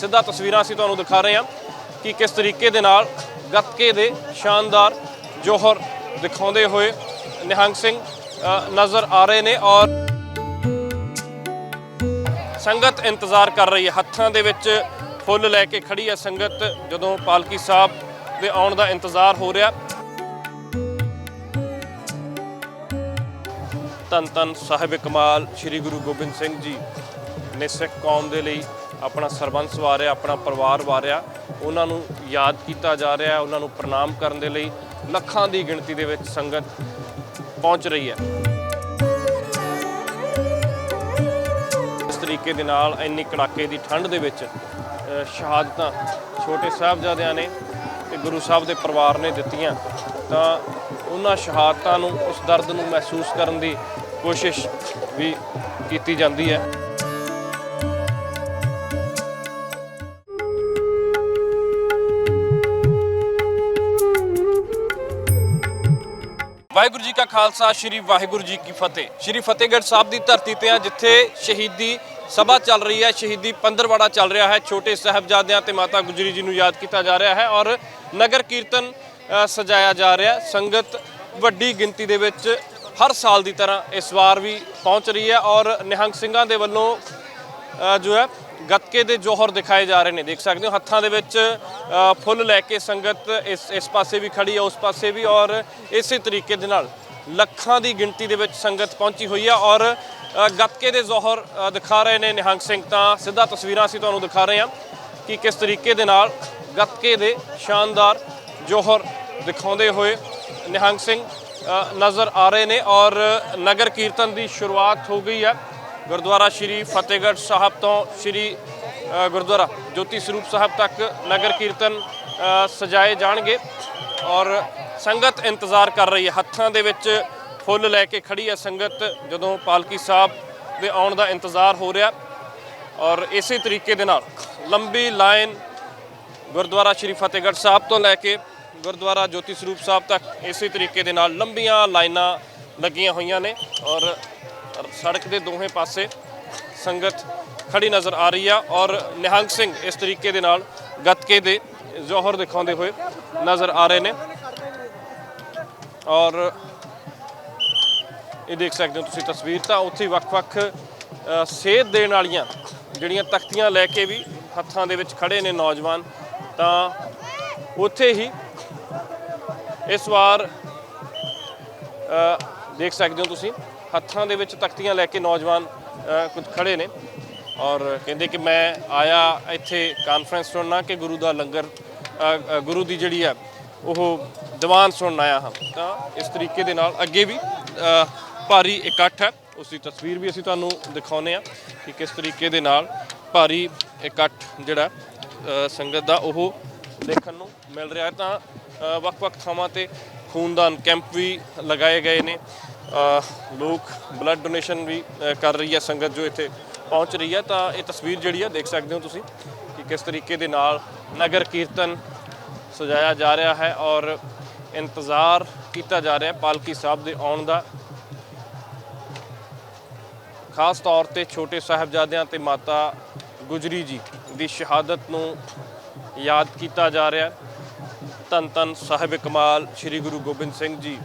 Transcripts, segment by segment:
ਸਿੱਧਾ ਤਸਵੀਰਾਂ ਅਸੀਂ ਤੁਹਾਨੂੰ ਦਿਖਾ ਰਹੇ ਹਾਂ ਕਿ ਕਿਸ ਤਰੀਕੇ ਦੇ ਨਾਲ ਗੱਤਕੇ ਦੇ ਸ਼ਾਨਦਾਰ ਜੋਹਰ ਦਿਖਾਉਂਦੇ ਹੋਏ ਨਿਹੰਗ ਸਿੰਘ ਨਜ਼ਰ ਆ ਰਹੇ ਨੇ ਔਰ ਸੰਗਤ ਇੰਤਜ਼ਾਰ ਕਰ ਰਹੀ ਹੈ। ਹੱਥਾਂ ਦੇ ਵਿੱਚ ਫੁੱਲ ਲੈ ਕੇ ਖੜੀ ਹੈ ਸੰਗਤ, ਜਦੋਂ ਪਾਲਕੀ ਸਾਹਿਬ ਦੇ ਆਉਣ ਦਾ ਇੰਤਜ਼ਾਰ ਹੋ ਰਿਹਾ। ਧੰਨ ਧੰਨ ਸਾਹਿਬ ਕਮਾਲ ਸ੍ਰੀ ਗੁਰੂ ਗੋਬਿੰਦ ਸਿੰਘ ਜੀ ਨੇ ਸਿੱਖ ਕੌਮ ਦੇ ਲਈ ਆਪਣਾ ਸਰਬੰਸ ਵਾਰਿਆ, ਆਪਣਾ ਪਰਿਵਾਰ ਵਾਰਿਆ, ਉਹਨਾਂ ਨੂੰ ਯਾਦ ਕੀਤਾ ਜਾ ਰਿਹਾ ਹੈ, ਉਹਨਾਂ ਨੂੰ ਪ੍ਰਣਾਮ ਕਰਨ ਦੇ ਲਈ ਲੱਖਾਂ ਦੀ ਗਿਣਤੀ ਦੇ ਵਿੱਚ ਸੰਗਤ ਪਹੁੰਚ ਰਹੀ ਹੈ। ਇਸ ਤਰੀਕੇ ਦੇ ਨਾਲ ਇੰਨੀ ਕੜਾਕੇ ਦੀ ਠੰਡ ਦੇ ਵਿੱਚ ਸ਼ਹਾਦਤਾਂ ਛੋਟੇ ਸਾਹਿਬਜ਼ਾਦਿਆਂ ਨੇ ਤੇ ਗੁਰੂ ਸਾਹਿਬ ਦੇ ਪਰਿਵਾਰ ਨੇ ਦਿੱਤੀਆਂ, ਤਾਂ ਉਹਨਾਂ ਸ਼ਹਾਦਤਾਂ ਨੂੰ, ਉਸ ਦਰਦ ਨੂੰ ਮਹਿਸੂਸ ਕਰਨ ਦੀ ਕੋਸ਼ਿਸ਼ ਵੀ ਕੀਤੀ ਜਾਂਦੀ ਹੈ। ਵਾਹਿਗੁਰੂ ਜੀ ਕਾ ਖਾਲਸਾ, ਸ੍ਰੀ ਵਾਹਿਗੁਰੂ ਜੀ ਕੀ ਫਤਿਹ। ਸ੍ਰੀ ਫਤਿਹਗੜ੍ਹ ਸਾਹਿਬ ਦੀ ਧਰਤੀ ਤੇ ਆ, ਜਿੱਥੇ ਸ਼ਹੀਦੀ ਸਭਾ ਚੱਲ ਰਹੀ ਹੈ, ਸ਼ਹੀਦੀ ਪੰਦਰਵਾੜਾ ਚੱਲ ਰਿਹਾ ਹੈ, ਛੋਟੇ ਸਾਹਿਬਜ਼ਾਦਿਆਂ ਤੇ ਮਾਤਾ ਗੁਜਰੀ ਜੀ ਨੂੰ ਯਾਦ ਕੀਤਾ ਜਾ ਰਿਹਾ ਹੈ ਔਰ ਨਗਰ ਕੀਰਤਨ ਸਜਾਇਆ ਜਾ ਰਿਹਾ ਸੰਗਤ ਵੱਡੀ ਗਿਣਤੀ ਦੇ ਵਿੱਚ ਹਰ ਸਾਲ ਦੀ ਤਰ੍ਹਾਂ ਇਸ ਵਾਰ ਵੀ ਪਹੁੰਚ ਰਹੀ ਹੈ ਔਰ ਨਿਹੰਗ ਸਿੰਘਾਂ ਦੇ ਵੱਲੋਂ ਜੋ ਹੈ ਗੱਤਕੇ ਦੇ ਜੋਹਰ ਦਿਖਾਏ ਜਾ ਰਹੇ ਨੇ। ਦੇਖ ਸਕਦੇ ਹੋ ਹੱਥਾਂ ਦੇ ਵਿੱਚ ਫੁੱਲ ਲੈ ਕੇ ਸੰਗਤ ਇਸ ਇਸ ਪਾਸੇ ਵੀ ਖੜੀ ਹੈ ਉਸ ਪਾਸੇ ਵੀ ਔਰ ਇਸੇ ਤਰੀਕੇ ਦੇ ਨਾਲ ਲੱਖਾਂ ਦੀ ਗਿਣਤੀ ਦੇ ਵਿੱਚ ਸੰਗਤ ਪਹੁੰਚੀ ਹੋਈ ਹੈ ਔਰ ਗੱਤਕੇ ਦੇ ਜੋਹਰ ਦਿਖਾ ਰਹੇ ਨੇ ਨਿਹੰਗ ਸਿੰਘ ਤਾਂ ਸਿੱਧਾ ਤਸਵੀਰਾਂ ਅਸੀਂ ਤੁਹਾਨੂੰ ਦਿਖਾ ਰਹੇ ਹਾਂ ਕਿ ਕਿਸ ਤਰੀਕੇ ਦੇ ਨਾਲ ਗੱਤਕੇ ਦੇ ਸ਼ਾਨਦਾਰ ਜੋਹਰ ਦਿਖਾਉਂਦੇ ਹੋਏ ਨਿਹੰਗ ਸਿੰਘ ਨਜ਼ਰ ਆ ਰਹੇ ਨੇ ਔਰ ਨਗਰ ਕੀਰਤਨ ਦੀ ਸ਼ੁਰੂਆਤ ਹੋ ਗਈ ਹੈ ਗੁਰਦੁਆਰਾ ਸ਼੍ਰੀ ਫਤਿਹਗੜ੍ਹ ਸਾਹਿਬ ਤੋਂ ਸ਼੍ਰੀ ਗੁਰਦੁਆਰਾ ਜੋਤੀ ਸਰੂਪ ਸਾਹਿਬ ਤੱਕ ਨਗਰ ਕੀਰਤਨ ਸਜਾਏ ਜਾਣਗੇ ਔਰ ਸੰਗਤ ਇੰਤਜ਼ਾਰ ਕਰ ਰਹੀ ਹੈ। ਹੱਥਾਂ ਦੇ ਵਿੱਚ ਫੁੱਲ ਲੈ ਕੇ ਖੜੀ ਹੈ ਸੰਗਤ ਜਦੋਂ ਪਾਲਕੀ ਸਾਹਿਬ ਦੇ ਆਉਣ ਦਾ ਇੰਤਜ਼ਾਰ ਹੋ ਰਿਹਾ ਔਰ ਇਸੇ ਤਰੀਕੇ ਦੇ ਨਾਲ ਲੰਬੀ ਲਾਈਨ ਗੁਰਦੁਆਰਾ ਸ਼੍ਰੀ ਫਤਿਹਗੜ੍ਹ ਸਾਹਿਬ ਤੋਂ ਲੈ ਕੇ ਗੁਰਦੁਆਰਾ ਜੋਤੀ ਸਰੂਪ ਸਾਹਿਬ ਤੱਕ ਇਸੇ ਤਰੀਕੇ ਦੇ ਨਾਲ ਲੰਬੀਆਂ ਲਾਈਨਾਂ ਲੱਗੀਆਂ ਹੋਈਆਂ ਨੇ ਔਰ ਸੜਕ ਦੇ ਦੋਹੇ ਪਾਸੇ ਸੰਗਤ ਖੜੀ ਨਜ਼ਰ ਆ ਰਹੀ ਆ ਔਰ ਨਿਹੰਗ ਸਿੰਘ ਇਸ ਤਰੀਕੇ ਦੇ ਨਾਲ ਗੱਤਕੇ ਦੇ ਜੋਹਰ ਦਿਖਾਉਂਦੇ ਹੋਏ ਨਜ਼ਰ ਆ ਰਹੇ ਨੇ। ਔਰ ਇਹ ਦੇਖ ਸਕਦੇ ਹੋ ਤੁਸੀਂ ਤਸਵੀਰ ਤਾਂ ਉੱਥੇ ਵੱਖ-ਵੱਖ ਅ, ਸੇਧ ਦੇਣ ਵਾਲੀਆਂ ਜਿਹੜੀਆਂ ਤਖਤੀਆਂ ਲੈ ਕੇ ਵੀ ਹੱਥਾਂ ਦੇ ਵਿੱਚ ਖੜੇ ਨੇ ਨੌਜਵਾਨ ਤਾਂ ਉੱਥੇ ਹੀ ਇਸ ਵਾਰ ਦੇਖ ਸਕਦੇ ਹੋ ਤੁਸੀਂ ਹੱਥਾਂ ਦੇ ਵਿੱਚ ਤਖਤੀਆਂ ਲੈ ਕੇ ਨੌਜਵਾਨ ਕੁਝ ਖੜੇ ਨੇ ਔਰ ਕਹਿੰਦੇ ਕਿ ਮੈਂ ਆਇਆ ਇੱਥੇ ਕਾਨਫਰੰਸ ਸੁਣਨਾ ਕਿ ਗੁਰੂ ਦਾ ਲੰਗਰ ਗੁਰੂ ਦੀ ਜਿਹੜੀ ਆ, ਉਹ ਦੀਵਾਨ ਸੁਣਨ ਆਇਆ ਹਾਂ। ਤਾਂ ਇਸ ਤਰੀਕੇ ਦੇ ਨਾਲ ਅੱਗੇ ਵੀ ਭਾਰੀ ਇਕੱਠ ਹੈ। ਉਸ ਦੀ ਤਸਵੀਰ ਵੀ ਅਸੀਂ ਤੁਹਾਨੂੰ ਦਿਖਾਉਨੇ ਆ ਕਿ ਕਿਸ ਤਰੀਕੇ ਦੇ ਨਾਲ ਭਾਰੀ ਇਕੱਠ ਜਿਹੜਾ ਸੰਗਤ ਦਾ ਉਹ ਦੇਖਣ ਨੂੰ ਮਿਲ ਰਿਹਾ ਤਾਂ ਵੱਖ-ਵੱਖ ਥਾਵਾਂ ਤੇ ਖੂਨਦਾਨ ਕੈਂਪ ਵੀ ਲਗਾਏ ਗਏ ਨੇ। ਲੋਕ ਬਲੱਡ ਡੋਨੇਸ਼ਨ ਵੀ ਕਰ ਰਹੀ ਹੈ ਸੰਗਤ ਜੋ ਇੱਥੇ ਪਹੁੰਚ ਰਹੀ ਹੈ। ਤਾਂ ਇਹ ਤਸਵੀਰ ਜਿਹੜੀ ਆ, ਦੇਖ ਸਕਦੇ ਹੋ ਤੁਸੀਂ ਕਿ ਕਿਸ ਤਰੀਕੇ ਦੇ ਨਾਲ ਨਗਰ ਕੀਰਤਨ ਸਜਾਇਆ ਜਾ ਰਿਹਾ ਹੈ ਔਰ ਇੰਤਜ਼ਾਰ ਕੀਤਾ ਜਾ ਰਿਹਾ ਹੈ ਪਾਲਕੀ ਸਾਹਿਬ ਦੇ ਆਉਣ ਦਾ। ਖਾਸ ਤੌਰ ਤੇ ਛੋਟੇ ਸਾਹਿਬਜ਼ਾਦਿਆਂ ਤੇ ਮਾਤਾ ਗੁਜਰੀ ਜੀ ਦੀ ਸ਼ਹਾਦਤ ਨੂੰ ਯਾਦ ਕੀਤਾ ਜਾ ਰਿਹਾ। ਹੈ ਧੰਨ ਧੰਨ ਸਾਹਿਬ ਕਮਾਲ ਸ੍ਰੀ ਗੁਰੂ ਗੋਬਿੰਦ ਸਿੰਘ ਜੀ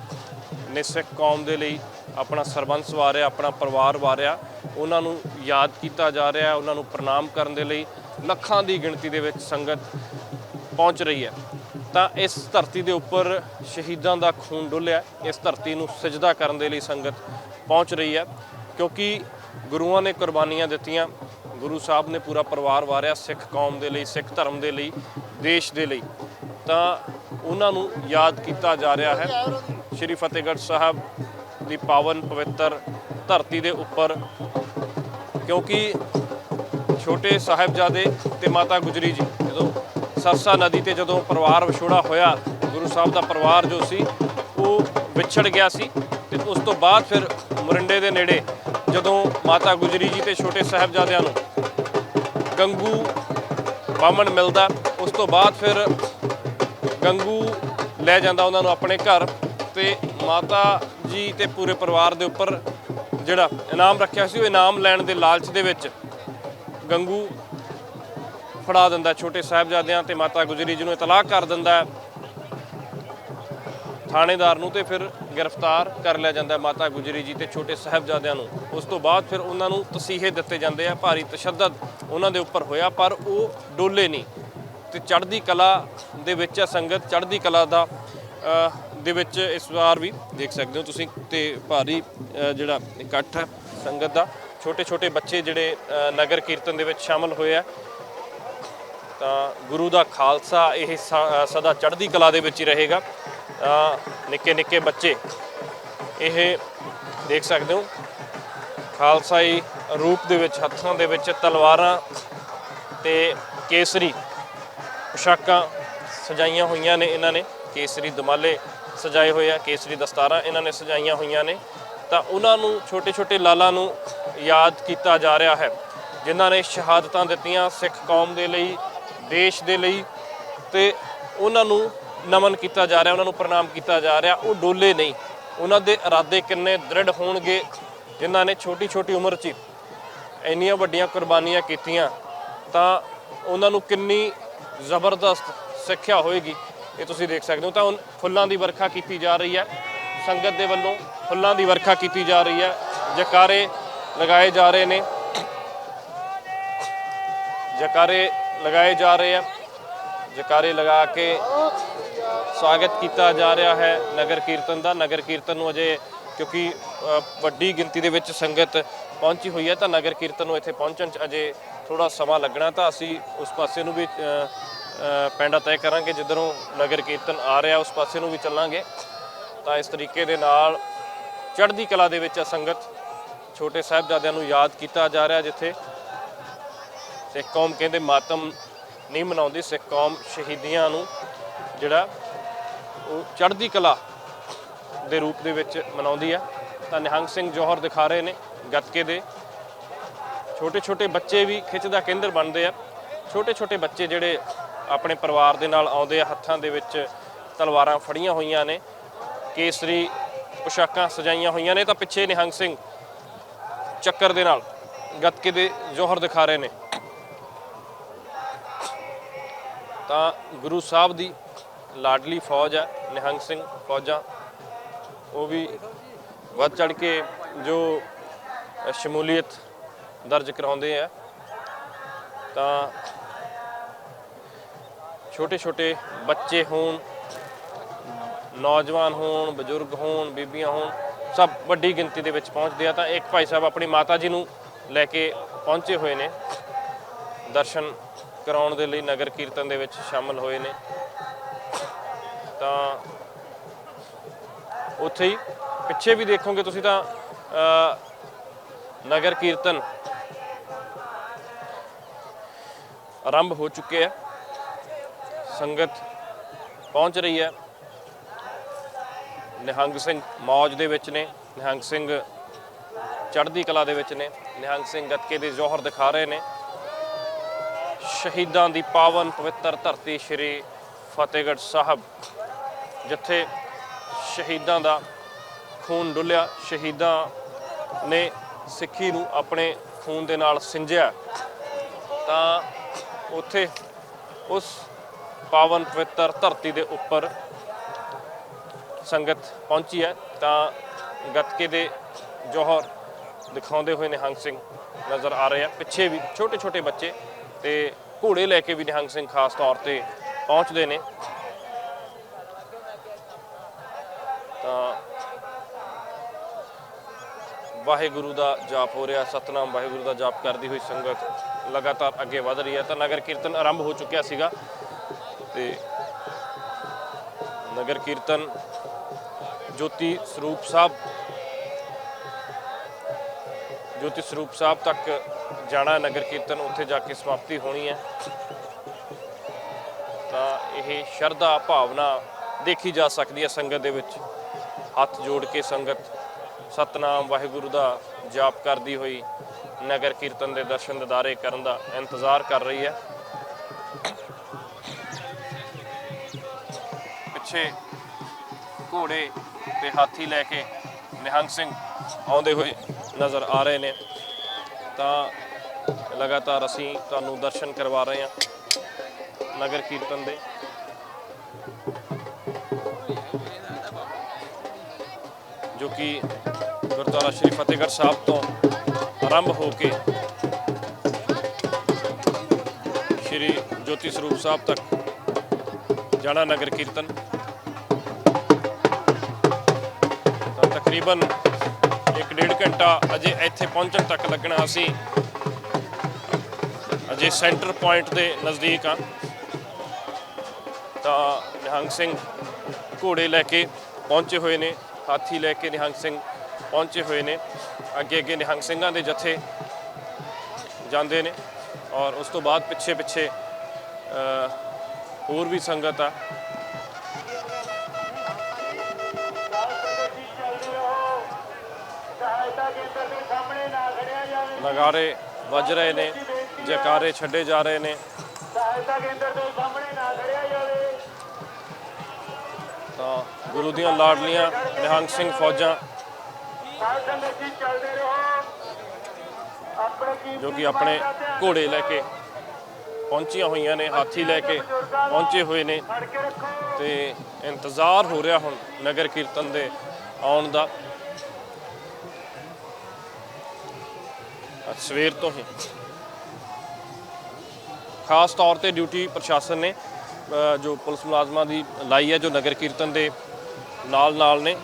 ਨੇ ਸਿੱਖ ਕੌਮ ਦੇ ਲਈ ਆਪਣਾ ਸਰਬੰਸ ਵਾਰਿਆ, ਆਪਣਾ ਪਰਿਵਾਰ ਵਾਰਿਆ, ਉਹਨਾਂ ਨੂੰ ਯਾਦ ਕੀਤਾ ਜਾ ਰਿਹਾ ਉਹਨਾਂ ਨੂੰ ਪ੍ਰਣਾਮ ਕਰਨ ਦੇ ਲਈ ਲੱਖਾਂ ਦੀ ਗਿਣਤੀ ਦੇ ਵਿੱਚ ਸੰਗਤ ਪਹੁੰਚ ਰਹੀ ਹੈ। ਤਾਂ ਇਸ ਧਰਤੀ ਦੇ ਉੱਪਰ ਸ਼ਹੀਦਾਂ ਦਾ ਖੂਨ ਡੁੱਲਿਆ, ਇਸ ਧਰਤੀ ਨੂੰ ਸਜਦਾ ਕਰਨ ਦੇ ਲਈ ਸੰਗਤ ਪਹੁੰਚ ਰਹੀ ਹੈ, ਕਿਉਂਕਿ ਗੁਰੂਆਂ ਨੇ ਕੁਰਬਾਨੀਆਂ ਦਿੱਤੀਆਂ, ਗੁਰੂ ਸਾਹਿਬ ਨੇ ਪੂਰਾ ਪਰਿਵਾਰ ਵਾਰਿਆ ਸਿੱਖ ਕੌਮ ਦੇ ਲਈ, ਸਿੱਖ ਧਰਮ ਦੇ ਲਈ, ਦੇਸ਼ ਦੇ ਲਈ। ਤਾਂ ਉਹਨਾਂ ਨੂੰ ਯਾਦ ਕੀਤਾ ਜਾ ਰਿਹਾ ਹੈ। ਸ਼੍ਰੀ ਫਤਿਹਗੜ੍ਹ ਸਾਹਿਬ ਦੀ ਪਾਵਨ ਪਵਿੱਤਰ ਧਰਤੀ ਦੇ ਉੱਪਰ, ਕਿਉਂਕਿ ਛੋਟੇ ਸਾਹਿਬਜ਼ਾਦੇ ਤੇ ਮਾਤਾ ਗੁਜਰੀ ਜੀ, ਜਦੋਂ ਸਰਸਾ ਨਦੀ ਤੇ ਜਦੋਂ ਪਰਿਵਾਰ ਵਿਛੋੜਾ ਹੋਇਆ, ਗੁਰੂ ਸਾਹਿਬ ਦਾ ਪਰਿਵਾਰ ਜੋ ਸੀ, ਉਹ ਵਿਛੜ ਗਿਆ ਸੀ ਤੇ ਉਸ ਤੋਂ ਬਾਅਦ ਫਿਰ ਮੁਰਿੰਡੇ ਦੇ ਨੇੜੇ ਜਦੋਂ ਮਾਤਾ ਗੁਜਰੀ ਜੀ ਤੇ ਛੋਟੇ ਸਾਹਿਬਜ਼ਾਦਿਆਂ ਨੂੰ ਗੰਗੂ ਬਾਮਣ ਮਿਲਦਾ, ਉਸ ਤੋਂ ਬਾਅਦ ਫਿਰ ਗੰਗੂ ਲੈ ਜਾਂਦਾ ਉਹਨਾਂ ਨੂੰ ਆਪਣੇ ਘਰ। ਤੇ ਮਾਤਾ ਜੀ ਤੇ ਪੂਰੇ ਪਰਿਵਾਰ ਦੇ ਉੱਪਰ ਜਿਹੜਾ ਇਨਾਮ ਰੱਖਿਆ ਸੀ, ਉਹ ਇਨਾਮ ਲੈਣ ਦੇ ਲਾਲਚ ਦੇ ਵਿੱਚ ਗੰਗੂ ਫੜਾ ਦਿੰਦਾ ਛੋਟੇ ਸਾਹਿਬਜ਼ਾਦਿਆਂ ਤੇ ਮਾਤਾ ਗੁਜਰੀ ਜੀ ਨੂੰ ਇਤਲਾਹ ਕਰ ਦਿੰਦਾ ਥਾਣੇਦਾਰ ਨੂੰ ਤੇ ਫਿਰ ਗ੍ਰਿਫਤਾਰ ਕਰ ਲਿਆ ਜਾਂਦਾ ਮਾਤਾ ਗੁਜਰੀ ਜੀ ਤੇ ਛੋਟੇ ਸਾਹਿਬਜ਼ਾਦਿਆਂ ਨੂੰ। ਉਸ ਤੋਂ ਬਾਅਦ ਫਿਰ ਉਹਨਾਂ ਨੂੰ ਤਸੀਹੇ ਦਿੱਤੇ ਜਾਂਦੇ ਆ, ਭਾਰੀ ਤਸ਼ੱਦਦ ਉਹਨਾਂ ਦੇ ਉੱਪਰ ਹੋਇਆ, ਪਰ ਉਹ ਡੋਲੇ ਨਹੀਂ। ਤੇ ਚੜ੍ਹਦੀ ਕਲਾ ਦੇ ਵਿੱਚ ਆ ਸੰਗਤ, ਚੜ੍ਹਦੀ ਕਲਾ ਦਾ ਦੇ ਵਿੱਚ ਇਸ ਵਾਰ ਵੀ ਦੇਖ ਸਕਦੇ ਹੋ ਤੁਸੀਂ ਤੇ ਭਾਰੀ ਜਿਹੜਾ ਇਕੱਠ ਹੈ ਸੰਗਤ ਦਾ। ਛੋਟੇ ਛੋਟੇ ਬੱਚੇ ਜਿਹੜੇ ਨਗਰ ਕੀਰਤਨ ਦੇ ਵਿੱਚ ਸ਼ਾਮਲ ਹੋਏ ਆ। ਤਾਂ ਗੁਰੂ ਦਾ ਖਾਲਸਾ ਇਹ ਸ- ਸਦਾ ਚੜ੍ਹਦੀ ਕਲਾ ਦੇ ਵਿੱਚ ਹੀ ਰਹੇਗਾ। ਨਿੱਕੇ ਨਿੱਕੇ ਬੱਚੇ, ਇਹ ਦੇਖ ਸਕਦੇ ਹੋ। ਖਾਲਸਾਈ ਰੂਪ ਦੇ ਵਿੱਚ, ਹੱਥਾਂ ਦੇ ਵਿੱਚ ਤਲਵਾਰਾਂ ਤੇ ਕੇਸਰੀ ਪੁਸ਼ਾਕਾਂ ਸਜਾਈਆਂ ਹੋਈਆਂ ਨੇ ਇਹਨਾਂ ਨੇ। ਕੇਸਰੀ ਦਮਾਲੇ ਸਜਾਏ ਹੋਏ ਆ, ਕੇਸਰੀ ਦਸਤਾਰਾਂ ਇਹਨਾਂ ਨੇ ਸਜਾਈਆਂ ਹੋਈਆਂ ਨੇ। ਤਾਂ ਉਹਨਾਂ ਨੂੰ ਛੋਟੇ ਛੋਟੇ ਲਾਲਾਂ ਨੂੰ ਯਾਦ ਕੀਤਾ ਜਾ ਰਿਹਾ ਹੈ, ਜਿਨ੍ਹਾਂ ਨੇ ਸ਼ਹਾਦਤਾਂ ਦਿੱਤੀਆਂ ਸਿੱਖ ਕੌਮ ਦੇ ਲਈ, ਦੇਸ਼ ਦੇ ਲਈ। ਤੇ ਉਹਨਾਂ ਨੂੰ ਨਮਨ ਕੀਤਾ ਜਾ ਰਿਹਾ, ਉਹਨਾਂ ਨੂੰ ਪ੍ਰਣਾਮ ਕੀਤਾ ਜਾ ਰਿਹਾ। ਉਹ ਡੋਲੇ ਨਹੀਂ, ਉਹਨਾਂ ਦੇ ਇਰਾਦੇ ਕਿੰਨੇ ਦ੍ਰਿੜ ਹੋਣਗੇ, ਜਿਨ੍ਹਾਂ ਨੇ ਛੋਟੀ ਛੋਟੀ ਉਮਰ 'ਚ ਹੀ ਇੰਨੀਆਂ ਵੱਡੀਆਂ ਕੁਰਬਾਨੀਆਂ ਕੀਤੀਆਂ। ਤਾਂ ਉਹਨਾਂ ਨੂੰ ਕਿੰਨੀ ਜ਼ਬਰਦਸਤ ਸਿੱਖਿਆ ਹੋਏਗੀ। ਇਹ ਤੁਸੀਂ ਦੇਖ ਸਕਦੇ ਹੋ। ਤਾਂ ਹੁਣ ਫੁੱਲਾਂ ਦੀ ਵਰਖਾ ਕੀਤੀ ਜਾ ਰਹੀ ਹੈ। ਸੰਗਤ ਦੇ ਵੱਲੋਂ ਫੁੱਲਾਂ ਦੀ ਵਰਖਾ ਕੀਤੀ ਜਾ ਰਹੀ ਹੈ। ਜਕਾਰੇ ਲਗਾਏ ਜਾ ਰਹੇ ਨੇ। ਜਕਾਰੇ ਲਗਾਏ ਜਾ ਰਹੇ ਆ ਜਕਾਰੇ ਲਗਾ ਕੇ ਸਵਾਗਤ ਕੀਤਾ ਜਾ ਰਿਹਾ ਹੈ ਨਗਰ ਕੀਰਤਨ ਦਾ। ਨਗਰ ਕੀਰਤਨ ਨੂੰ ਅਜੇ ਕਿਉਂਕਿ ਵੱਡੀ ਗਿਣਤੀ ਦੇ ਵਿੱਚ ਸੰਗਤ ਪਹੁੰਚੀ ਹੋਈ ਹੈ, ਤਾਂ ਨਗਰ ਕੀਰਤਨ ਨੂੰ ਇੱਥੇ ਪਹੁੰਚਣ 'ਚ ਅਜੇ ਥੋੜਾ ਸਮਾਂ ਲੱਗਣਾ। ਤਾਂ ਅਸੀਂ ਉਸ ਪਾਸੇ ਨੂੰ ਵੀ ਪੈਂਡਾ ਤੈਅ ਕਰਾਂਗੇ ਜਿੱਧਰੋਂ ਨਗਰ ਕੀਰਤਨ ਆ ਰਿਹਾ, ਉਸ ਪਾਸੇ ਨੂੰ ਵੀ ਚੱਲਾਂਗੇ। ਤਾਂ ਇਸ ਤਰੀਕੇ ਦੇ ਨਾਲ ਚੜ੍ਹਦੀ ਕਲਾ ਦੇ ਵਿੱਚ ਆ ਸੰਗਤ। ਛੋਟੇ ਸਾਹਿਬਜ਼ਾਦਿਆਂ ਨੂੰ ਯਾਦ ਕੀਤਾ ਜਾ ਰਿਹਾ ਜਿੱਥੇ ਸਿੱਖ ਕੌਮ ਕਹਿੰਦੇ ਮਾਤਮ ਨਹੀਂ ਮਨਾਉਂਦੀ, ਸਿੱਖ ਕੌਮ ਸ਼ਹੀਦੀਆਂ ਨੂੰ ਜਿਹੜਾ ਉਹ ਚੜ੍ਹਦੀ ਕਲਾ ਦੇ ਰੂਪ ਦੇ ਵਿੱਚ ਮਨਾਉਂਦੀ ਆ। ਤਾਂ ਨਿਹੰਗ ਸਿੰਘ ਜੋਹਰ ਦਿਖਾ ਰਹੇ ਨੇ ਗੱਤਕੇ ਦੇ। ਛੋਟੇ ਛੋਟੇ ਬੱਚੇ ਵੀ ਖਿੱਚ ਦਾ ਕੇਂਦਰ ਬਣਦੇ ਆ। ਛੋਟੇ ਛੋਟੇ ਬੱਚੇ ਜਿਹੜੇ ਆਪਣੇ ਪਰਿਵਾਰ ਦੇ ਨਾਲ ਆਉਂਦੇ ਆ, ਹੱਥਾਂ ਦੇ ਵਿੱਚ ਤਲਵਾਰਾਂ ਫੜੀਆਂ ਹੋਈਆਂ ਨੇ, ਕੇਸਰੀ ਪੁਸ਼ਾਕਾਂ ਸਜਾਈਆਂ ਹੋਈਆਂ ਨੇ ਤਾਂ ਪਿੱਛੇ ਨਿਹੰਗ ਸਿੰਘ ਚੱਕਰ ਦੇ ਨਾਲ ਗੱਤਕੇ ਦੇ ਜੋਹਰ ਦਿਖਾ ਰਹੇ ਨੇ। ਤਾਂ ਗੁਰੂ ਸਾਹਿਬ ਦੀ ਲਾਡਲੀ ਫੌਜ ਹੈ ਨਿਹੰਗ ਸਿੰਘ ਫੌਜਾਂ, ਉਹ ਵੀ ਵੱਧ ਚੜ ਕੇ ਜੋ ਸ਼ਮੂਲੀਅਤ ਦਰਜ ਕਰਾਉਂਦੇ ਆ। ਤਾਂ ਛੋਟੇ ਛੋਟੇ ਬੱਚੇ ਹੋਣ, ਨੌਜਵਾਨ ਹੋਣ, ਬਜ਼ੁਰਗ ਹੋਣ, ਬੀਬੀਆਂ ਹੋਣ, ਸਭ ਵੱਡੀ ਗਿਣਤੀ ਦੇ ਵਿੱਚ ਪਹੁੰਚਦੇ ਆ ਤਾਂ ਇੱਕ ਭਾਈ ਸਾਹਿਬ ਆਪਣੀ ਮਾਤਾ ਜੀ ਨੂੰ ਲੈ ਕੇ ਪਹੁੰਚੇ ਹੋਏ ਨੇ। ਦਰਸ਼ਨ ਕਰਾਉਣ ਦੇ ਲਈ ਨਗਰ ਕੀਰਤਨ ਦੇ ਵਿੱਚ ਸ਼ਾਮਲ ਹੋਏ ਨੇ। ਤਾਂ ਉੱਥੇ ਹੀ ਪਿੱਛੇ ਵੀ ਦੇਖੋਗੇ ਤੁਸੀਂ ਤਾਂ ਨਗਰ ਕੀਰਤਨ ਆਰੰਭ ਹੋ ਚੁੱਕੇ ਆ। ਸੰਗਤ ਪਹੁੰਚ ਰਹੀ ਹੈ। ਨਿਹੰਗ ਸਿੰਘ ਮੌਜ ਦੇ ਵਿੱਚ ਨੇ। ਨਿਹੰਗ ਸਿੰਘ ਚੜ੍ਹਦੀ ਕਲਾ ਦੇ ਵਿੱਚ ਨੇ। ਨਿਹੰਗ ਸਿੰਘ ਗੱਤਕੇ ਦੇ ਜੋਹਰ ਦਿਖਾ ਰਹੇ ਨੇ। ਸ਼ਹੀਦਾਂ ਦੀ ਪਾਵਨ ਪਵਿੱਤਰ ਧਰਤੀ ਸ੍ਰੀ ਫਤਿਹਗੜ੍ਹ ਸਾਹਿਬ, ਜਿੱਥੇ ਸ਼ਹੀਦਾਂ ਦਾ ਖੂਨ ਡੁੱਲਿਆ। ਸ਼ਹੀਦਾਂ ਨੇ ਸਿੱਖੀ ਨੂੰ ਆਪਣੇ ਖੂਨ ਦੇ ਨਾਲ ਸਿੰਜਿਆ। ਤਾਂ ਉੱਥੇ ਉਸ ਪਾਵਨ ਪਵਿੱਤਰ ਧਰਤੀ ਦੇ ਉੱਪਰ ਸੰਗਤ ਪਹੁੰਚੀ ਹੈ, ਤਾਂ ਗੱਤਕੇ ਦੇ ਜੋਹਰ ਦਿਖਾਉਂਦੇ ਹੋਏ ਨਿਹੰਗ ਸਿੰਘ ਨਜ਼ਰ ਆ ਰਹੇ ਆ। ਪਿੱਛੇ ਵੀ ਛੋਟੇ ਛੋਟੇ ਬੱਚੇ ਤੇ ਘੋੜੇ ਲੈ ਕੇ ਵੀ ਨਿਹੰਗ ਸਿੰਘ ਖਾਸ ਤੌਰ ਤੇ ਪਹੁੰਚਦੇ ਨੇ। ਤਾਂ ਵਾਹਿਗੁਰੂ ਦਾ ਜਾਪ ਹੋ ਰਿਹਾ, ਸਤਨਾਮ ਵਾਹਿਗੁਰੂ ਦਾ ਜਾਪ ਕਰਦੀ ਹੋਈ ਸੰਗਤ ਲਗਾਤਾਰ ਅੱਗੇ ਵਧ ਰਹੀ ਹੈ। ਤਾਂ ਨਗਰ ਕੀਰਤਨ ਆਰੰਭ ਹੋ ਚੁੱਕਿਆ ਸੀਗਾ। ਤੇ ਨਗਰ ਕੀਰਤਨ ਜੋਤੀ ਸਰੂਪ ਸਾਹਿਬ, ਜੋਤੀ ਸਰੂਪ ਸਾਹਿਬ ਤੱਕ ਜਾਣਾ ਨਗਰ ਕੀਰਤਨ ਉੱਥੇ ਜਾ ਕੇ ਸਮਾਪਤੀ ਹੋਣੀ ਹੈ। ਤਾਂ ਇਹ ਸ਼ਰਧਾ ਭਾਵਨਾ ਦੇਖੀ ਜਾ ਸਕਦੀ ਹੈ ਸੰਗਤ ਦੇ ਵਿੱਚ। ਹੱਥ ਜੋੜ ਕੇ ਸੰਗਤ ਸਤਨਾਮ ਵਾਹਿਗੁਰੂ ਦਾ ਜਾਪ ਕਰਦੀ ਹੋਈ ਨਗਰ ਕੀਰਤਨ ਦੇ ਦਰਸ਼ਨ ਦਿਦਾਰੇ ਕਰਨ ਦਾ ਇੰਤਜ਼ਾਰ ਕਰ ਰਹੀ ਹੈ। ਪਿੱਛੇ ਘੋੜੇ ਤੇ ਹਾਥੀ ਲੈ ਕੇ ਨਿਹੰਗ ਸਿੰਘ ਆਉਂਦੇ ਹੋਏ ਨਜ਼ਰ ਆ ਰਹੇ ਨੇ। ਤਾਂ ਲਗਾਤਾਰ ਅਸੀਂ ਤੁਹਾਨੂੰ ਦਰਸ਼ਨ ਕਰਵਾ ਰਹੇ ਹਾਂ ਨਗਰ ਕੀਰਤਨ ਦੇ। ਜੋ ਕਿ ਗੁਰਦੁਆਰਾ ਸ਼੍ਰੀ ਫਤਿਹਗੜ੍ਹ ਸਾਹਿਬ ਤੋਂ ਆਰੰਭ ਹੋ ਕੇ ਸ਼੍ਰੀ ਜੋਤੀ ਸਰੂਪ ਸਾਹਿਬ ਤੱਕ ਜਾਣਾ ਨਗਰ ਕੀਰਤਨ। ਤਕਰੀਬਨ ਇੱਕ ਡੇਢ ਘੰਟਾ ਅਜੇ ਇੱਥੇ ਪਹੁੰਚਣ ਤੱਕ ਲੱਗਣਾ ਅਸੀਂ। ਅਜੇ ਸੈਂਟਰ ਪੁਆਇੰਟ ਦੇ ਨਜ਼ਦੀਕ ਆ। ਤਾਂ ਨਿਹੰਗ ਸਿੰਘ ਘੋੜੇ ਲੈ ਕੇ ਪਹੁੰਚੇ ਹੋਏ ਨੇ, ਹਾਥੀ ਲੈ ਕੇ ਨਿਹੰਗ ਸਿੰਘ ਪਹੁੰਚੇ ਹੋਏ ਨੇ। ਅੱਗੇ ਅੱਗੇ ਨਿਹੰਗ ਸਿੰਘਾਂ ਦੇ ਜਥੇ ਜਾਂਦੇ ਨੇ ਔਰ ਉਸ ਤੋਂ ਬਾਅਦ ਪਿੱਛੇ ਪਿੱਛੇ ਹੋਰ ਵੀ ਸੰਗਤ ਆ। ਨਗਾਰੇ ਵੱਜ ਰਹੇ ਨੇ ਜੈਕਾਰੇ ਛੱਡੇ ਜਾ ਰਹੇ ਨੇ। ਸਹਾਇਤਾ ਕੇਂਦਰ ਦੇ ਸਾਹਮਣੇ ਨਾ ਖੜਿਆ ਜਾਵੇ। ਤਾਂ ਗੁਰੂ ਦੀਆਂ ਲਾਡਲੀਆਂ ਨਿਹੰਗ ਸਿੰਘ ਫੌਜਾਂ ਜੀ ਕੀ ਆਪਣੇ ਘੋੜੇ ਲੈ ਕੇ ਪਹੁੰਚੀਆਂ ਹੋਈਆਂ ਨੇ ਹਾਥੀ ਲੈ ਕੇ ਪਹੁੰਚੇ ਹੋਏ ਨੇ। ਤੇ ਇੰਤਜ਼ਾਰ ਹੋ ਰਿਹਾ ਹੁਣ ਨਗਰ ਕੀਰਤਨ ਦੇ ਆਉਣ ਦਾ। ਸਵੇਰ ਤੋਂ ਹੀ। ਖਾਸ ਤੌਰ ਤੇ ਡਿਊਟੀ ਪ੍ਰਸ਼ਾਸਨ ਨੇ ਜੋ ਪੁਲਿਸ ਮੁਲਾਜ਼ਮਾਂ ਦੀ ਲਾਈ ਹੈ, ਜੋ ਨਗਰ ਕੀਰਤਨ ਦੇ ਨਾਲ ਨਾਲ ਨੇ,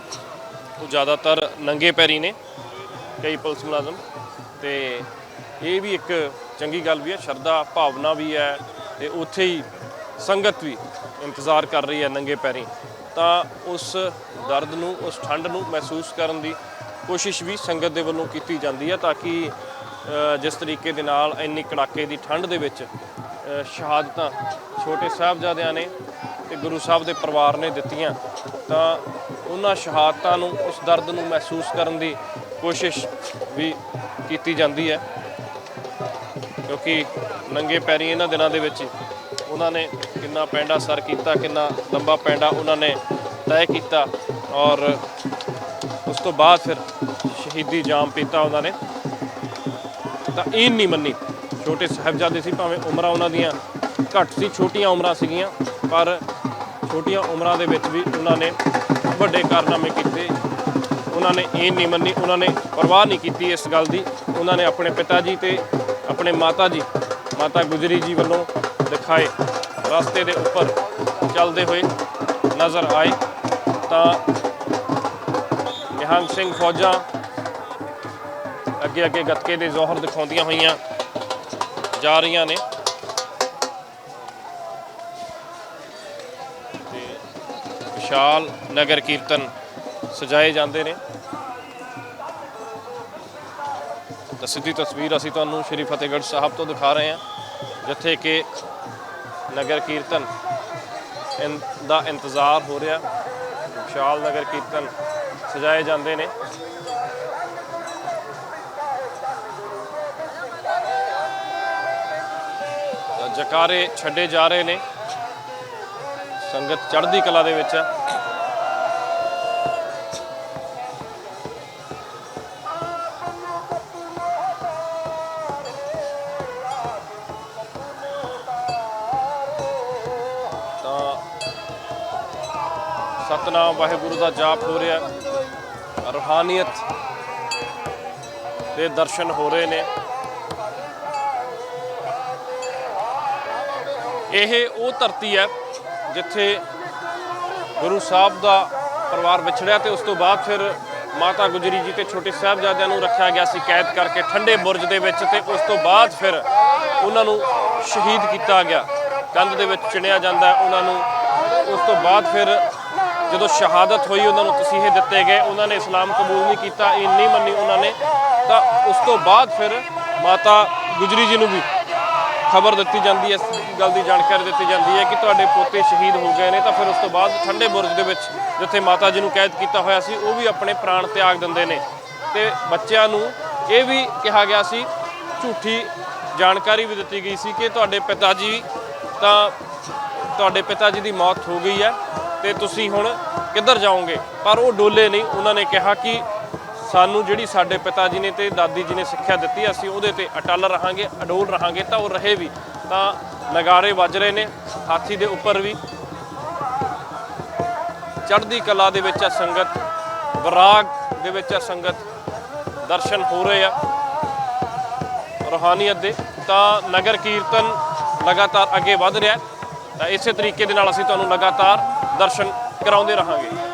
ਉਹ ਜ਼ਿਆਦਾਤਰ ਨੰਗੇ ਪੈਰੀ ਨੇ, ਕਈ ਪੁਲਿਸ ਮੁਲਾਜ਼ਮ। ਤੇ ਇਹ ਵੀ ਇੱਕ ਚੰਗੀ ਗੱਲ ਵੀ ਹੈ, ਸ਼ਰਧਾ ਭਾਵਨਾ ਵੀ ਹੈ, ਤੇ ਉੱਥੇ ਹੀ ਸੰਗਤ ਵੀ ਇੰਤਜ਼ਾਰ ਕਰ ਰਹੀ ਹੈ ਨੰਗੇ ਪੈਰੀ। ਤਾਂ ਉਸ ਦਰਦ ਨੂੰ, ਉਸ ਠੰਡ ਨੂੰ ਮਹਿਸੂਸ ਕਰਨ ਦੀ ਕੋਸ਼ਿਸ਼ ਵੀ ਸੰਗਤ ਦੇ ਵੱਲੋਂ ਕੀਤੀ ਜਾਂਦੀ ਹੈ, ਤਾਂ ਕਿ ਜਿਸ ਤਰੀਕੇ ਦੇ ਨਾਲ ਇੰਨੀ ਕੜਾਕੇ ਦੀ ਠੰਡ ਦੇ ਵਿੱਚ ਸ਼ਹਾਦਤਾਂ ਛੋਟੇ ਸਾਹਿਬਜ਼ਾਦਿਆਂ ਨੇ ਤੇ ਗੁਰੂ ਸਾਹਿਬ ਦੇ ਪਰਿਵਾਰ ਨੇ ਦਿੱਤੀਆਂ, ਤਾਂ ਉਹਨਾਂ ਸ਼ਹਾਦਤਾਂ ਨੂੰ, ਉਸ ਦਰਦ ਨੂੰ ਮਹਿਸੂਸ ਕਰਨ ਦੀ ਕੋਸ਼ਿਸ਼ ਵੀ ਕੀਤੀ ਜਾਂਦੀ ਹੈ। ਕਿਉਂਕਿ ਨੰਗੇ ਪੈਰੀ ਇਹਨਾਂ ਦਿਨਾਂ ਦੇ ਵਿੱਚ ਉਹਨਾਂ ਨੇ ਕਿੰਨਾ ਪੈਂਡਾ ਸਰ ਕੀਤਾ, ਕਿੰਨਾ ਲੰਬਾ ਪੈਂਡਾ ਉਹਨਾਂ ਨੇ ਤੈਅ ਕੀਤਾ ਔਰ ਉਸ ਤੋਂ ਬਾਅਦ ਫਿਰ ਸ਼ਹੀਦੀ ਜਾਮ ਪੀਤਾ ਉਹਨਾਂ ਨੇ। ਤਾਂ ਇਹ ਨਹੀਂ ਮੰਨੀ। ਛੋਟੇ ਸਾਹਿਬਜ਼ਾਦੇ ਸੀ, ਭਾਵੇਂ ਉਮਰਾਂ ਉਹਨਾਂ ਦੀਆਂ ਘੱਟ ਸੀ, ਛੋਟੀਆਂ ਉਮਰਾਂ ਸੀਗੀਆਂ, ਪਰ ਛੋਟੀਆਂ ਉਮਰਾਂ ਦੇ ਵਿੱਚ ਵੀ ਉਹਨਾਂ ਨੇ ਵੱਡੇ ਕਾਰਨਾਮੇ ਕੀਤੇ। ਉਹਨਾਂ ਨੇ ਇਹ ਨਹੀਂ ਮੰਨੀ, ਉਹਨਾਂ ਨੇ ਪਰਵਾਹ ਨਹੀਂ ਕੀਤੀ ਇਸ ਗੱਲ ਦੀ। ਉਹਨਾਂ ਨੇ ਆਪਣੇ ਪਿਤਾ ਜੀ ਤੇ ਆਪਣੇ ਮਾਤਾ ਜੀ, ਮਾਤਾ ਗੁਜਰੀ ਜੀ ਵੱਲੋਂ ਦਿਖਾਏ ਰਸਤੇ ਦੇ ਉੱਪਰ ਚੱਲਦੇ ਹੋਏ ਨਜ਼ਰ ਆਏ। ਤਾਂ ਨਿਹੰਗ ਸਿੰਘ ਫੌਜਾਂ ਅੱਗੇ ਅੱਗੇ ਗੱਤਕੇ ਦੇ ਜ਼ੋਹਰ ਦਿਖਾਉਂਦੀਆਂ ਹੋਈਆਂ ਜਾ ਰਹੀਆਂ ਨੇ। ਤੇ ਵਿਸ਼ਾਲ ਨਗਰ ਕੀਰਤਨ ਸਜਾਏ ਜਾਂਦੇ ਨੇ। ਤਾਂ ਸਿੱਧੀ ਤਸਵੀਰ ਅਸੀਂ ਤੁਹਾਨੂੰ ਸ਼੍ਰੀ ਫਤਿਹਗੜ੍ਹ ਸਾਹਿਬ ਤੋਂ ਦਿਖਾ ਰਹੇ ਹਾਂ, ਜਿੱਥੇ ਕਿ ਨਗਰ ਕੀਰਤਨ ਇਨ- ਦਾ ਇੰਤਜ਼ਾਰ ਹੋ ਰਿਹਾ। ਵਿਸ਼ਾਲ ਨਗਰ ਕੀਰਤਨ ਸਜਾਏ ਜਾਂਦੇ ਨੇ। ਜਕਾਰੇ ਛੱਡੇ ਜਾ ਰਹੇ ਨੇ। ਸੰਗਤ ਚੜ੍ਹਦੀ ਕਲਾ ਦੇ ਵਿੱਚ ਹੈ। ਤਾਂ ਸਤਨਾਮ ਵਾਹਿਗੁਰੂ ਦਾ ਜਾਪ ਹੋ ਰਿਹਾ ਹੈ। ਰੂਹਾਨੀਅਤ ਦੇ ਦਰਸ਼ਨ ਹੋ ਰਹੇ ਨੇ। ਇਹ ਉਹ ਧਰਤੀ ਹੈ ਜਿੱਥੇ ਗੁਰੂ ਸਾਹਿਬ ਦਾ ਪਰਿਵਾਰ ਵਿਛੜਿਆ ਤੇ ਉਸ ਤੋਂ ਬਾਅਦ ਫਿਰ ਮਾਤਾ ਗੁਜਰੀ ਜੀ ਤੇ ਛੋਟੇ ਸਾਹਿਬਜ਼ਾਦਿਆਂ ਨੂੰ ਰੱਖਿਆ ਗਿਆ ਸੀ ਕੈਦ ਕਰਕੇ ਠੰਡੇ ਬੁਰਜ ਦੇ ਵਿੱਚ ਤੇ ਉਸ ਤੋਂ ਬਾਅਦ ਫਿਰ ਉਹਨਾਂ ਨੂੰ ਸ਼ਹੀਦ ਕੀਤਾ ਗਿਆ। ਕੰਧ ਦੇ ਵਿੱਚ ਚਿਣਿਆ ਜਾਂਦਾ ਉਹਨਾਂ ਨੂੰ। ਉਸ ਤੋਂ ਬਾਅਦ ਫਿਰ ਜਦੋਂ ਸ਼ਹਾਦਤ ਹੋਈ ਉਹਨਾਂ ਨੂੰ ਤਸੀਹੇ ਦਿੱਤੇ ਗਏ, ਉਹਨਾਂ ਨੇ ਇਸਲਾਮ ਕਬੂਲ ਨਹੀਂ ਕੀਤਾ, ਇਹ ਨਹੀਂ ਮੰਨੀ ਉਹਨਾਂ ਨੇ, ਤਾਂ ਉਸ ਤੋਂ ਬਾਅਦ ਫਿਰ ਮਾਤਾ ਗੁਜਰੀ ਜੀ ਨੂੰ ਵੀ ਖਬਰ ਦਿੱਤੀ ਜਾਂਦੀ ਹੈ, ਇਸ ਗੱਲ ਦੀ ਜਾਣਕਾਰੀ ਦਿੱਤੀ ਜਾਂਦੀ ਹੈ ਕਿ ਤੁਹਾਡੇ ਪੋਤੇ ਸ਼ਹੀਦ ਹੋ ਗਏ ਨੇ ਤਾਂ ਫਿਰ ਉਸ ਤੋਂ ਬਾਅਦ ਠੰਡੇ ਬੁਰਜ ਦੇ ਵਿੱਚ ਜਿੱਥੇ ਮਾਤਾ ਜੀ ਨੂੰ ਕੈਦ ਕੀਤਾ ਹੋਇਆ ਸੀ, ਉਹ ਵੀ ਆਪਣੇ ਪ੍ਰਾਣ ਤਿਆਗ ਦਿੰਦੇ ਨੇ। ਤੇ ਬੱਚਿਆਂ ਨੂੰ ਇਹ ਵੀ ਕਿਹਾ ਗਿਆ ਸੀ, ਝੂਠੀ ਜਾਣਕਾਰੀ ਵੀ ਦਿੱਤੀ ਗਈ ਸੀ ਕਿ ਤੁਹਾਡੇ ਪਿਤਾ ਜੀ ਤਾਂ ਤੁਹਾਡੇ ਪਿਤਾ ਜੀ ਦੀ ਮੌਤ ਹੋ ਗਈ ਹੈ ਤੇ ਤੁਸੀਂ ਹੁਣ ਕਿੱਧਰ ਜਾਓਗੇ? ਪਰ ਉਹ ਡੋਲੇ ਨਹੀਂ, ਉਹਨਾਂ ਨੇ ਕਿਹਾ ਕਿ ਸਾਨੂੰ ਜਿਹੜੀ ਸਾਡੇ ਪਿਤਾ ਜੀ ਨੇ ਤੇ ਦਾਦੀ ਜੀ ਨੇ ਸਿੱਖਿਆ ਦਿੱਤੀ, ਅਸੀਂ ਉਹਦੇ ਤੇ ਅਟਲ ਰਹਾਂਗੇ, ਅਡੋਲ ਰਹਾਂਗੇ, ਤਾਂ ਉਹ ਰਹੇ ਵੀ। ਤਾਂ ਨਗਾਰੇ ਵੱਜ ਰਹੇ ਨੇ, ਹਾਥੀ ਦੇ ਉੱਪਰ ਵੀ। ਚੜ੍ਹਦੀ ਕਲਾ ਦੇ ਵਿੱਚ ਆ ਸੰਗਤ, ਵਿਰਾਗ ਦੇ ਵਿੱਚ ਆ ਸੰਗਤ, ਦਰਸ਼ਨ ਹੋ ਰਹੇ ਆ। ਰੂਹਾਨੀਅਤ ਦੇ, ਤਾਂ ਨਗਰ ਕੀਰਤਨ ਲਗਾਤਾਰ ਅੱਗੇ ਵਧ ਰਿਹਾ ਤਾਂ ਇਸੇ ਤਰੀਕੇ ਦੇ ਨਾਲ ਅਸੀਂ ਤੁਹਾਨੂੰ ਲਗਾਤਾਰ ਦਰਸ਼ਨ ਕਰਾਉਂਦੇ ਰਹਾਂਗੇ।